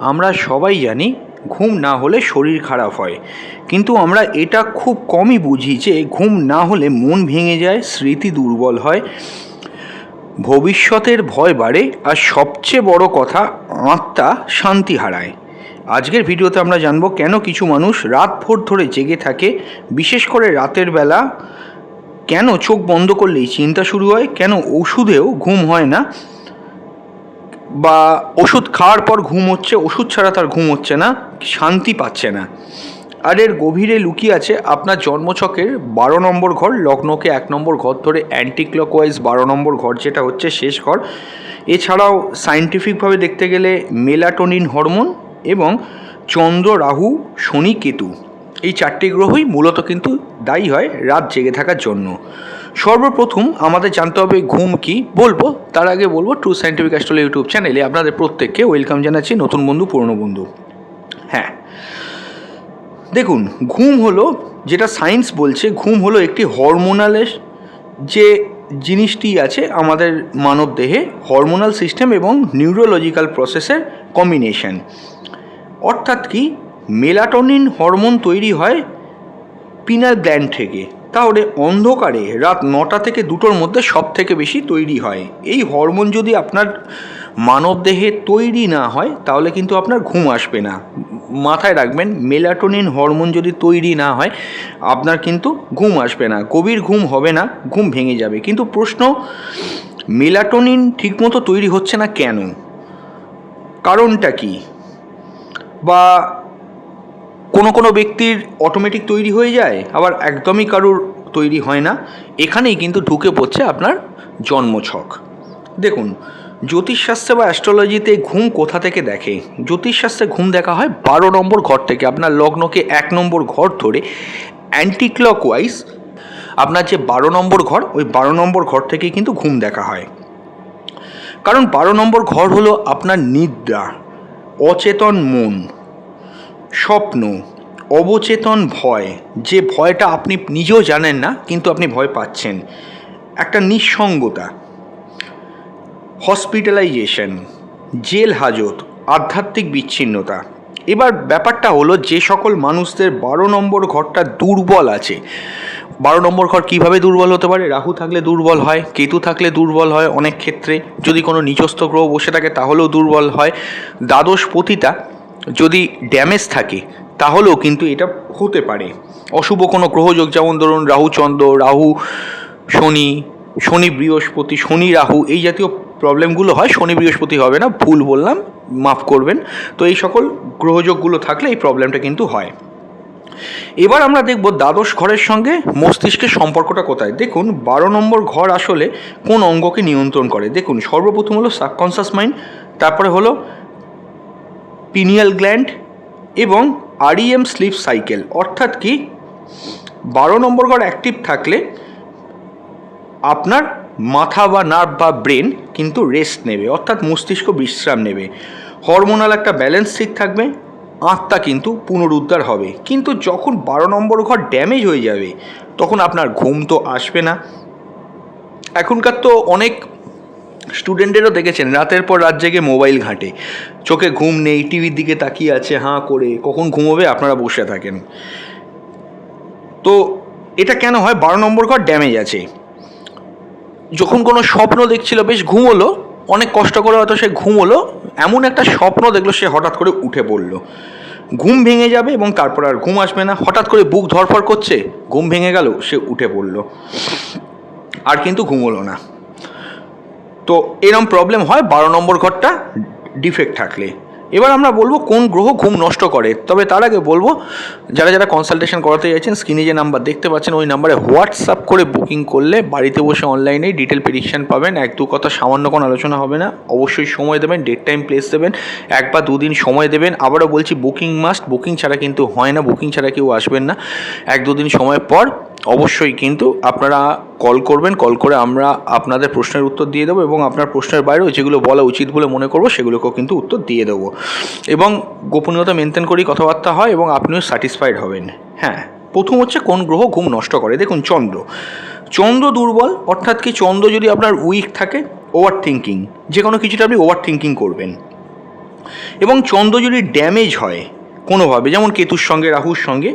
আমরা সবাই জানি ঘুম না হলে শরীর খারাপ হয়। কিন্তু আমরা এটা খুব কমই বুঝি যে ঘুম না হলে মন ভেঙে যায়, স্মৃতি দুর্বল হয়। ভবিষ্যতের ভয় বাড়ে আর সবচেয়ে বড় কথা, আত্মা শান্তি হারায়। আজকের ভিডিওতে আমরা জানব কেন কিছু মানুষ রাত ভোর ধরে জেগে থাকে, বিশেষ করে রাতের বেলা। কেন চোখ বন্ধ করলেই চিন্তা শুরু হয়, কেন ওষুধেও ঘুম হয় না? বা ওষুধ খাওয়ার পর ঘুম হচ্ছে, ওষুধ ছাড়া তার ঘুম হচ্ছে না, শান্তি পাচ্ছে না। আর এর গভীরে লুকিয়ে আছে আপনার জন্মছকের বারো নম্বর ঘর, লগ্নকে এক নম্বর ঘর ধরে অ্যান্টি ক্লকওয়াইজ বারো নম্বর ঘর যেটা হচ্ছে শেষ ঘর। এছাড়াও সায়েন্টিফিকভাবে দেখতে গেলে মেলাটোনিন হরমোন এবং চন্দ্র রাহু শনি কেতু। এই চারটি গ্রহই মূলত কিন্তু দায়ী হয় রাত জেগে থাকার জন্য। সর্বপ্রথম আমাদের জানতে হবে ঘুম কি। বলব, তার আগে বলব ট্রু সায়েন্টিফিক অ্যাস্ট্রোলজি ইউটিউব চ্যানেলে আপনাদের প্রত্যেককে ওয়েলকাম জানাচ্ছি নতুন বন্ধু, পুরনো বন্ধু। হ্যাঁ। দেখুন, ঘুম হলো, যেটা সায়েন্স বলছে, ঘুম হলো একটি হরমোনালের যে জিনিসটি আছে আমাদের মানব দেহে হরমোনাল সিস্টেম এবং নিউরোলজিক্যাল প্রসেসের কম্বিনেশন অর্থাৎ কি মেলাটনিন হরমোন তৈরি হয় পিনাল গ্ল্যান্ড থেকে। তাহলে অন্ধকারে রাত নটা থেকে দুটোর মধ্যে সব থেকে বেশি তৈরি হয়। এই হরমোন যদি আপনার মানবদেহে তৈরি না হয়, তাহলে কিন্তু আপনার ঘুম আসবে না। মাথায় রাখবেন, মেলাটোনিন হরমোন যদি তৈরি না হয়, আপনার কিন্তু ঘুম আসবে না। গভীর ঘুম হবে না, ঘুম ভেঙে যাবে। কিন্তু প্রশ্ন, মেলাটোনিন ঠিকমতো তৈরি হচ্ছে না কেন? কারণটা কি? বা কোনো কোনো ব্যক্তির অটোমেটিক তৈরি হয়ে যায়, আবার একদমই কারুর তৈরি হয় না। এখানেই কিন্তু ঢুকে পড়ছে আপনার জন্মছক। দেখুন, জ্যোতিষশাস্ত্রে বা অ্যাস্ট্রোলজিতে ঘুম কোথা থেকে দেখে? জ্যোতিষশাস্ত্রে ঘুম দেখা হয় বারো নম্বর ঘর থেকে। আপনার লগ্নকে এক নম্বর ঘর ধরে অ্যান্টি ক্লকওয়াইজ আপনার যে বারো নম্বর ঘর, ওই বারো নম্বর ঘর থেকেই কিন্তু ঘুম দেখা হয়। কারণ বারো নম্বর ঘর হলো আপনার নিদ্রা, অচেতন মন। স্বপ্ন, অবচেতন ভয়, যে ভয়টা আপনি নিজেও জানেন না, কিন্তু আপনি ভয় পাচ্ছেন। একটা নিঃসঙ্গতা। হসপিটালাইজেশন, জেল হাজত, আধ্যাত্মিক বিচ্ছিন্নতা। এবার ব্যাপারটা হলো, যে সকল মানুষদের বারো নম্বর ঘরটা দুর্বল আছে। বারো নম্বর ঘর কীভাবে দুর্বল হতে পারে? রাহু থাকলে দুর্বল হয়, কেতু থাকলে দুর্বল হয় অনেক ক্ষেত্রে। যদি কোনো নিচস্থ গ্রহ বসে থাকে, তাহলেও দুর্বল হয়। দ্বাদশ পতিতা যদি ড্যামেজ থাকে, তাহলেও কিন্তু এটা হতে পারে। অশুভ কোনো গ্রহযোগ যেমন ধরুন রাহু চন্দ্র, রাহু শনি শনি বৃহস্পতি, শনি রাহু, এই জাতীয় প্রবলেমগুলো হয়, শনি বৃহস্পতি হবে না, ভুল বললাম, মাফ করবেন। তো এই সকল গ্রহযোগগুলো থাকলে এই প্রবলেমটা কিন্তু হয়। এবার আমরা দেখব দ্বাদশ ঘরের সঙ্গে মস্তিষ্কের সম্পর্কটা কোথায়। দেখুন, বারো নম্বর ঘর আসলে কোন অঙ্গকে নিয়ন্ত্রণ করে। দেখুন, সর্বপ্রথম হলো সাবকনসাস মাইন্ড তারপরে হলো পিনিয়াল গ্ল্যান্ড এবং আরইএম স্লিপ সাইকেল। অর্থাৎ কি, বারো নম্বর ঘর অ্যাক্টিভ থাকলে আপনার মাথা বা নার্ভ বা ব্রেন কিন্তু রেস্ট নেবে, অর্থাৎ মস্তিষ্ক বিশ্রাম নেবে। হরমোনাল একটা ব্যালেন্স ঠিক থাকবে, আত্মা কিন্তু পুনরুদ্ধার হবে। কিন্তু যখন বারো নম্বর ঘর ড্যামেজ হয়ে যাবে, তখন আপনার ঘুম তো আসবে না। এখনকার তো অনেক স্টুডেন্টেরও দেখেছেন, রাতের পর রাত জেগে মোবাইল ঘাঁটে। চোখে ঘুম নেই, টিভির দিকে তাকিয়ে আছে, হাঁ করে, কখন ঘুমোবে আপনারা বসে থাকেন। তো এটা কেন হয়? বারো নম্বর ঘর ড্যামেজ আছে। যখন কোনো স্বপ্ন দেখছিল, বেশ ঘুমোলো অনেক কষ্ট করে হয়তো সে ঘুমোলো এমন একটা স্বপ্ন দেখল সে হঠাৎ করে উঠে পড়ল। ঘুম ভেঙে যাবে এবং তারপর আর ঘুম আসবে না। হঠাৎ করে বুক ধরফর করছে, ঘুম ভেঙে গেল, সে উঠে পড়ল। আর কিন্তু ঘুমোলো না। তো এরম প্রবলেম হয়, বারো নম্বর ঘরটা ডিফেক্ট থাকলে। এবার আমরা বলব কোন গ্রহ ঘুম নষ্ট করে। তবে তার আগে বলব, যারা যারা কনসালটেশন করাতে চাইছেন স্ক্রিনে যে নাম্বার দেখতে পাচ্ছেন, ওই নাম্বারে হোয়াটসঅ্যাপ করে বুকিং করলে বাড়িতে বসে অনলাইনেই ডিটেল প্রেডিকশন পাবেন। এক দু কথা সামান্য কোনো আলোচনা হবে না। অবশ্যই সময় দেবেন ডেট টাইম প্লেস দেবেন, এক বা দুদিন সময় দেবেন। আবারও বলছি বুকিং মাস্ট বুকিং ছাড়া কিন্তু হয় না বুকিং ছাড়া কেউ আসবেন না। এক দুদিন সময় পর অবশ্যই কিন্তু আপনারা কল করবেন কল করে আমরা আপনাদের প্রশ্নের উত্তর দিয়ে দেবো এবং আপনার প্রশ্নের বাইরেও যেগুলো বলা উচিত বলে মনে করব, সেগুলোকেও কিন্তু উত্তর দিয়ে দেবো। এবং গোপনীয়তা মেনটেন করেই কথাবার্তা হয় এবং আপনিও স্যাটিসফাইড হবেন। হ্যাঁ প্রথম হচ্ছে কোন গ্রহ ঘুম নষ্ট করে? দেখুন, চন্দ্র। চন্দ্র দুর্বল, অর্থাৎ কি চন্দ্র যদি আপনার উইক থাকে ওভার থিঙ্কিং যে কোনো কিছুটা আপনি ওভার থিঙ্কিং করবেন। এবং চন্দ্র যদি ড্যামেজ হয় কোনোভাবে, যেমন কেতুর সঙ্গে, রাহুর সঙ্গে,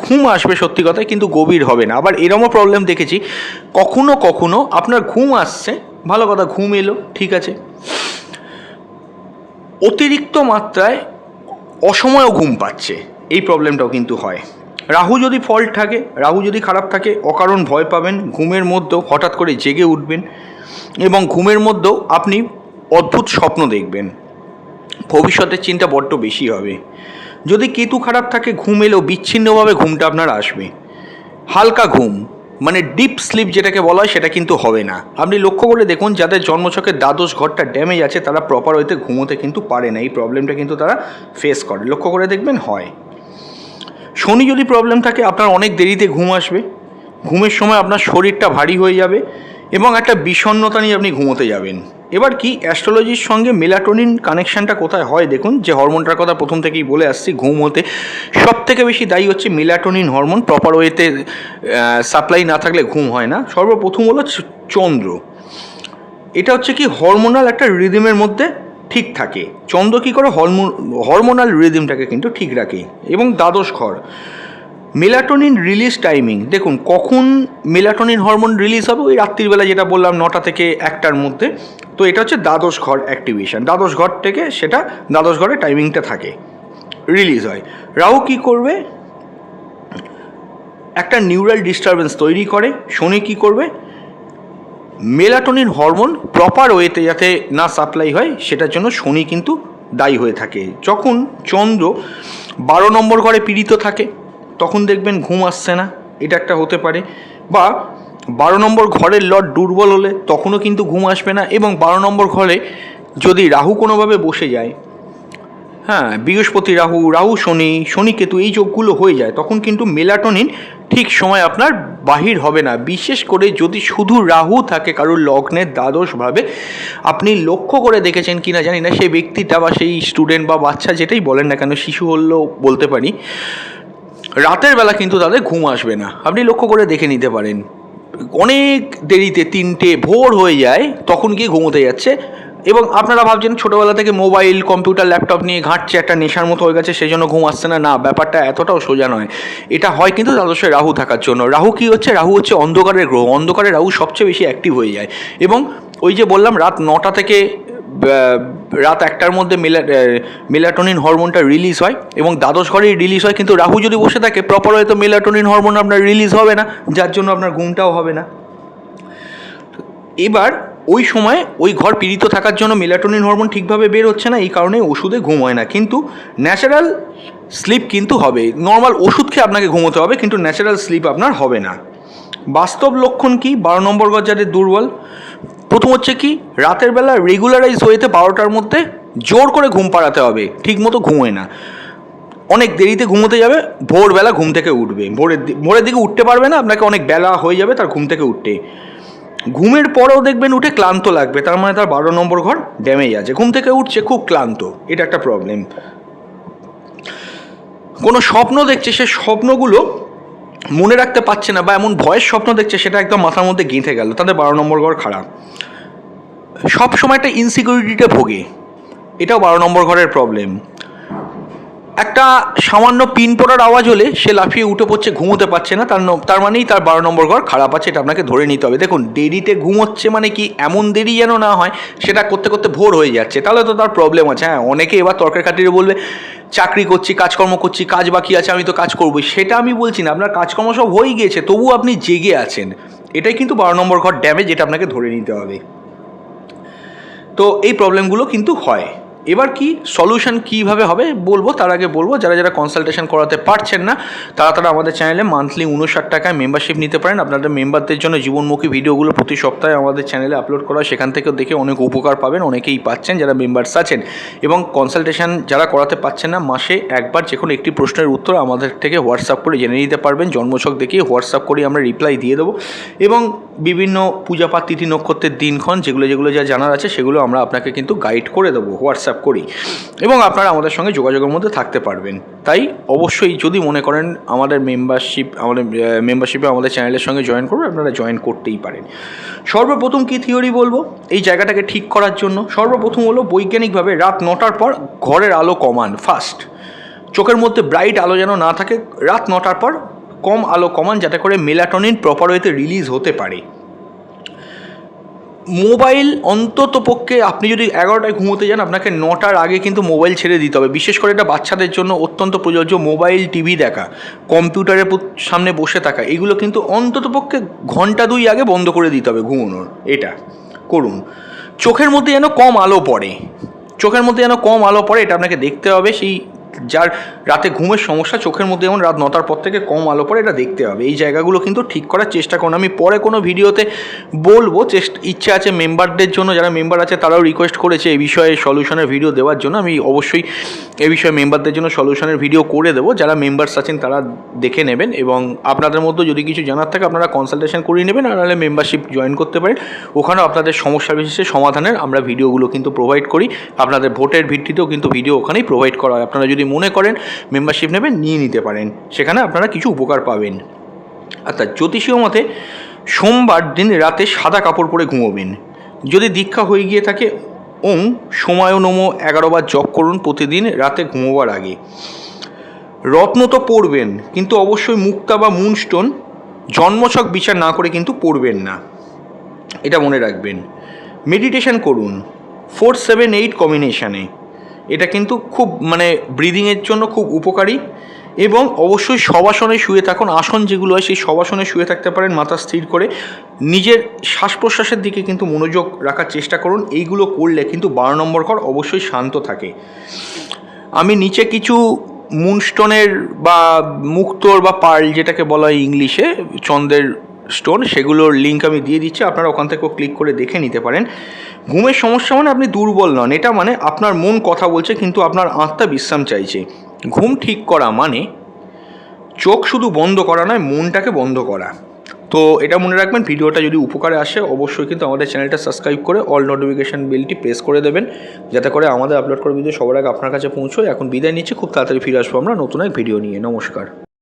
ঘুম আসবে সত্যি কথায়, কিন্তু গভীর হবে না। আবার এরমও প্রবলেম দেখেছি, কখনো কখনো আপনার ঘুম আসছে, ভালো কথা, ঘুম এলো, ঠিক আছে। অতিরিক্ত মাত্রায় অসময়েও ঘুম পাচ্ছে, এই প্রবলেমটাও কিন্তু হয়। রাহু যদি ফল্ট থাকে, রাহু যদি খারাপ থাকে, অকারণ ভয় পাবেন, ঘুমের মধ্যেও হঠাৎ করে জেগে উঠবেন এবং ঘুমের মধ্যেও আপনি অদ্ভুত স্বপ্ন দেখবেন। ভবিষ্যতের চিন্তা বড্ড বেশি হবে। যদি কেতু খারাপ থাকে, ঘুম এলেও বিচ্ছিন্নভাবে ঘুমটা আপনার আসবে। হালকা ঘুম মানে ডিপ স্লিপ যেটাকে বলা হয়, সেটা কিন্তু হবে না। আপনি লক্ষ্য করে দেখুন, যাদের জন্মছকের দ্বাদশ ঘরটা ড্যামেজ আছে, তারা প্রপার হইতে ঘুমোতে কিন্তু পারে না। এই প্রবলেমটা কিন্তু তারা ফেস করে। লক্ষ্য করে দেখবেন, হয়। শনি যদি প্রবলেম থাকে, আপনার অনেক দেরিতে ঘুম আসবে। ঘুমের সময় আপনার শরীরটা ভারী হয়ে যাবে এবং একটা বিষণ্ণতা নিয়ে আপনি ঘুমোতে যাবেন। এবার কি অ্যাস্ট্রোলজির সঙ্গে মেলাটোনিন কানেকশানটা কোথায় হয় দেখুন? যে হরমোনটার কথা প্রথম থেকেই বলে আসছি, ঘুম হতে। সব থেকে বেশি দায়ী হচ্ছে মেলাটোনিন হরমোন। প্রপার ওয়েতে সাপ্লাই না থাকলে ঘুম হয় না। সর্বপ্রথম হলো চন্দ্র। এটা হচ্ছে কি হরমোনাল একটা রিদিমের মধ্যে ঠিক থাকে। চন্দ্র কী করে হরমোন হরমোনাল রিদিমটাকে কিন্তু ঠিক রাখে। এবং দ্বাদশ ঘর। মেলাটোনিন রিলিজ টাইমিং দেখুন কখন মেলাটোনিন হরমোন রিলিজ হবে, ওই রাত্রিবেলা যেটা বললাম নটা থেকে একটার মধ্যে। তো এটা হচ্ছে দ্বাদশ ঘর অ্যাক্টিভেশন দ্বাদশ ঘর থেকে সেটা দ্বাদশ ঘরের টাইমিংটা থাকে রিলিজ হয়। রাহু কী করবে? একটা নিউরাল ডিস্টারবেন্স তৈরি করে, শনি কী করবে? মেলাটোনিন হরমোন প্রপার ওয়েতে যাতে না সাপ্লাই হয়, সেটার জন্য শনি কিন্তু দায়ী হয়ে থাকে। যখন চন্দ্র বারো নম্বর ঘরে পীড়িত থাকে তখন দেখবেন ঘুম আসছে না, এটা একটা হতে পারে। বা বারো নম্বর ঘরের লট দুর্বল হলে তখনও কিন্তু ঘুম আসবে না এবং বারো নম্বর ঘরে যদি রাহু কোনোভাবে বসে যায় হ্যাঁ বৃহস্পতি রাহু রাহু শনি শনি কেতু এই যোগগুলো হয়ে যায়, তখন কিন্তু মেলাটোনিন ঠিক সময় আপনার বাহির হবে না। বিশেষ করে যদি শুধু রাহু থাকে, কারোর লগ্নের দ্বাদশভাবে, আপনি লক্ষ্য করে দেখেছেন কি না জানি না, সেই ব্যক্তিটা বা সেই স্টুডেন্ট বা বাচ্চা যেটাই বলেন না কেন, শিশু হলেও বলতে পারি। রাতের বেলা কিন্তু তাদের ঘুম আসবে না। আপনি লক্ষ্য করে দেখে নিতে পারেন। অনেক দেরিতে তিনটে ভোর হয়ে যায়, তখন গিয়ে ঘুমোতে যাচ্ছে এবং আপনারা ভাবছেন ছোটোবেলা থেকে মোবাইল, কম্পিউটার, ল্যাপটপ নিয়ে ঘাঁটছে, একটা নেশার মতো হয়ে গেছে, সেই জন্য ঘুম আসছে না। না, ব্যাপারটা এতটাও সোজা নয়। এটা হয় কিন্তু দ্বাদশে রাহু থাকার জন্য। রাহু কী হচ্ছে? রাহু হচ্ছে অন্ধকারের গ্রহ। অন্ধকারে রাহু সবচেয়ে বেশি অ্যাক্টিভ হয়ে যায়। এবং ওই যে বললাম, রাত নটা থেকে রাত একটার মধ্যে মেলা মেলাটোনিন হরমোনটা রিলিজ হয় এবং দ্বাদশ ঘরেই রিলিজ হয়। কিন্তু রাহু যদি বসে থাকে প্রপার হয়তো মেলাটোনিন হরমোন আপনার রিলিজ হবে না, যার জন্য আপনার ঘুমটাও হবে না। এবার ওই সময় ওই ঘর পীড়িত থাকার জন্য মেলাটোনিন হরমোন ঠিকভাবে বের হচ্ছে না, এই কারণে ওষুধে ঘুম হয় না। কিন্তু ন্যাচারাল স্লিপ কিন্তু হবে। নর্মাল ওষুধ খেয়ে আপনাকে ঘুমোতে হবে, কিন্তু ন্যাচারাল স্লিপ আপনার হবে না। বাস্তব লক্ষণ কি? বারো নম্বর ঘর যাদের দুর্বল। প্রথম হচ্ছে কি? রাতের বেলা রেগুলারাইজ হয়েতে বারোটার মধ্যে জোর করে ঘুম পাড়াতে হবে। ঠিক মতো ঘুমোয় না। অনেক দেরিতে ঘুমোতে যাবে, ভোরবেলা ঘুম থেকে উঠবে। ভোরের ভোরের দিকে উঠতে পারবে না, আপনাকে অনেক বেলা হয়ে যাবে তার ঘুম থেকে উঠতে। ঘুমের পরেও দেখবেন উঠে ক্লান্ত লাগবে, তার মানে তার বারো নম্বর ঘর ড্যামেজ আছে। ঘুম থেকে উঠছে, খুব ক্লান্ত। এটা একটা প্রবলেম কোনো স্বপ্ন দেখছে, সে স্বপ্নগুলো মনে রাখতে পারছে না বা এমন ভয়ের স্বপ্ন দেখছে, সেটা একদম মাথার মধ্যে গেঁথে গেল। তাদের বারো নম্বর ঘর খারাপ। সব সময় একটা ইনসিকিউরিটিটা ভোগে। এটাও বারো নম্বর ঘরের প্রবলেম একটা সামান্য পিন পড়ার আওয়াজ হলে সে লাফিয়ে উঠে পড়ছে, ঘুমোতে পারছে না। তার তার মানেই তার বারো নম্বর ঘর খারাপ আছে, এটা আপনাকে ধরে নিতে হবে। দেখুন, দেরিতে ঘুমোচ্ছে মানে কি এমন দেরি যেন না হয়, সেটা করতে করতে ভোর হয়ে যাচ্ছে। তাহলে তো তার প্রবলেম আছে। হ্যাঁ অনেকে এবার তর্কের খাতিরে বলবে, চাকরি করছি, কাজকর্ম করছি, কাজ বাকি আছে, আমি তো কাজ করব সেটা আমি বলছি না, আপনার কাজকর্ম সব হয়ে গিয়েছে, তবুও আপনি জেগে আছেন। এটাই কিন্তু বারো নম্বর ঘর ড্যামেজ এটা আপনাকে ধরে নিতে হবে। তো এই প্রবলেমগুলো কিন্তু হয়। এবার কি সলিউশন কীভাবে হবে বলব? তার আগে বলব, যারা যারা কনসালটেশন করাতে পারছেন না, তারা তারা আমাদের চ্যানেলে মান্থলি উনষাট টাকায় মেম্বারশিপ নিতে পারেন। আপনাদের মেম্বারদের জন্য জীবনমুখী ভিডিওগুলো প্রতি সপ্তাহে আমাদের চ্যানেলে আপলোড করা সেখান থেকেও দেখে অনেক উপকার পাবেন, অনেকেই পাচ্ছেন যারা মেম্বার্স আছেন। এবং কনসালটেশন যারা করাতে পারছেন না, মাসে একবার যে কোনো একটি প্রশ্নের উত্তর আমাদের থেকে হোয়াটসঅ্যাপ করে জেনে নিতে পারবেন। জন্মছক দেখিয়ে হোয়াটসঅ্যাপ করে আমরা রিপ্লাই দিয়ে দেবো। এবং বিভিন্ন পূজাপাঠ তিথি, নক্ষত্রের দিনক্ষণ, যেগুলো যেগুলো যা জানার আছে, সেগুলো আমরা আপনাকে কিন্তু গাইড করে দেবো হোয়াটসঅ্যাপ করি। এবং আপনারা আমাদের সঙ্গে যোগাযোগের মধ্যে থাকতে পারবেন। তাই অবশ্যই যদি মনে করেন আমাদের মেম্বারশিপ আমাদের মেম্বারশিপে আমাদের চ্যানেলের সঙ্গে জয়েন করবে, আপনারা জয়েন করতেই পারেন। সর্বপ্রথম কী থিওরি বলব? এই জায়গাটাকে ঠিক করার জন্য। সর্বপ্রথম হলো বৈজ্ঞানিকভাবে রাত নটার পর ঘরের আলো কমান ফার্স্ট চোখের মধ্যে ব্রাইট আলো যেন না থাকে, রাত নটার পর কম আলো কমান যাতে করে মেলাটনিন প্রপার ওয়েতে রিলিজ হতে পারে। মোবাইল অন্তত পক্ষে আপনি যদি এগারোটায় ঘুমোতে যান, আপনাকে নটার আগে কিন্তু মোবাইল ছেড়ে দিতে হবে। বিশেষ করে এটা বাচ্চাদের জন্য অত্যন্ত প্রযোজ্য মোবাইল, টিভি দেখা, কম্পিউটারের সামনে বসে থাকা, এগুলো কিন্তু অন্তত পক্ষে ঘণ্টা দুই আগে বন্ধ করে দিতে হবে ঘুমোনোর। এটা করুন। চোখের মধ্যে যেন কম আলো পড়ে। চোখের মধ্যে যেন কম আলো পড়ে, এটা আপনাকে দেখতে হবে। সেই যার রাতে ঘুমের সমস্যা, চোখের মধ্যে যেমন রাত নটার পর থেকে কম আলো পরে এটা দেখতে হবে। এই জায়গাগুলো কিন্তু ঠিক করার চেষ্টা করুন। আমি পরে কোনো ভিডিওতে বলব, চেষ্টা, ইচ্ছে আছে মেম্বারদের জন্য, যারা মেম্বার আছে তারাও রিকোয়েস্ট করেছে এই বিষয়ে সলিউশনের ভিডিও দেওয়ার জন্য। আমি অবশ্যই এ বিষয়ে মেম্বারদের জন্য সলিউশনের ভিডিও করে দেবো। যারা মেম্বার্স আছেন তারা দেখে নেবেন এবং আপনাদের মধ্যে যদি কিছু জানার থাকে, আপনারা কনসালটেশন করিয়ে নেবেন আর নাহলে মেম্বারশিপ জয়েন করতে পারেন। ওখানেও আপনাদের সমস্যা বিশেষে সমাধানের আমরা ভিডিওগুলো কিন্তু প্রোভাইড করি। আপনাদের ভোটের ভিত্তিতেও কিন্তু ভিডিও ওখানেই প্রোভাইড করা হয়। আপনারা যদি মনে করেন মেম্বারশিপ নেবেন, নিয়ে নিতে পারেন। সেখানে আপনারা কিছু উপকার পাবেন। অর্থাৎ জ্যোতিষীয় মতে, সোমবার দিন রাতে সাদা কাপড় পরে ঘুমোবেন। যদি দীক্ষা হয়ে গিয়ে থাকে ওং সময় নমো এগারো বার জপ করুন প্রতিদিন রাতে ঘুমোবার আগে। রত্ন তো পড়বেন কিন্তু অবশ্যই মুক্তা বা মুনস্টোন জন্মছক বিচার না করে কিন্তু পড়বেন না। এটা মনে রাখবেন। মেডিটেশন করুন। ফোর সেভেন এইট কম্বিনেশানে। এটা কিন্তু খুব মানে ব্রিদিংয়ের জন্য খুব উপকারী এবং অবশ্যই সবাসনে শুয়ে থাকুন। আসন যেগুলো হয় সেই সবাসনে শুয়ে থাকতে পারেন, মাথা স্থির করে। নিজের শ্বাস প্রশ্বাসের দিকে কিন্তু মনোযোগ রাখার চেষ্টা করুন। এইগুলো করলে কিন্তু বারো নম্বর ঘর অবশ্যই শান্ত থাকে। আমি নিচে কিছু মুনস্টোনের বা মুক্তোর বা পার্ল যেটাকে বলা হয় ইংলিশে চন্দ্রের স্টোন সেগুলোর লিঙ্ক আমি দিয়ে দিচ্ছি, আপনারা ওখান থেকেও ক্লিক করে দেখে নিতে পারেন। ঘুমের সমস্যা মানে আপনি দুর্বল নন, এটা মানে আপনার মন কথা বলছে, কিন্তু আপনার আত্মা বিশ্রাম চাইছে। ঘুম ঠিক করা মানে চোখ শুধু বন্ধ করা নয়, মনটাকে বন্ধ করা। তো এটা মনে রাখবেন, ভিডিওটা যদি উপকারে আসে, অবশ্যই কিন্তু আমাদের চ্যানেলটা সাবস্ক্রাইব করে অল নোটিফিকেশান বেলটি প্রেস করে দেবেন, যাতে করে আমাদের আপলোড করা ভিডিও সবার আগে আপনার কাছে পৌঁছয়। এখন বিদায় নিচ্ছি, খুব তাড়াতাড়ি ফিরে আসব আমরা নতুন এক ভিডিও নিয়ে। নমস্কার।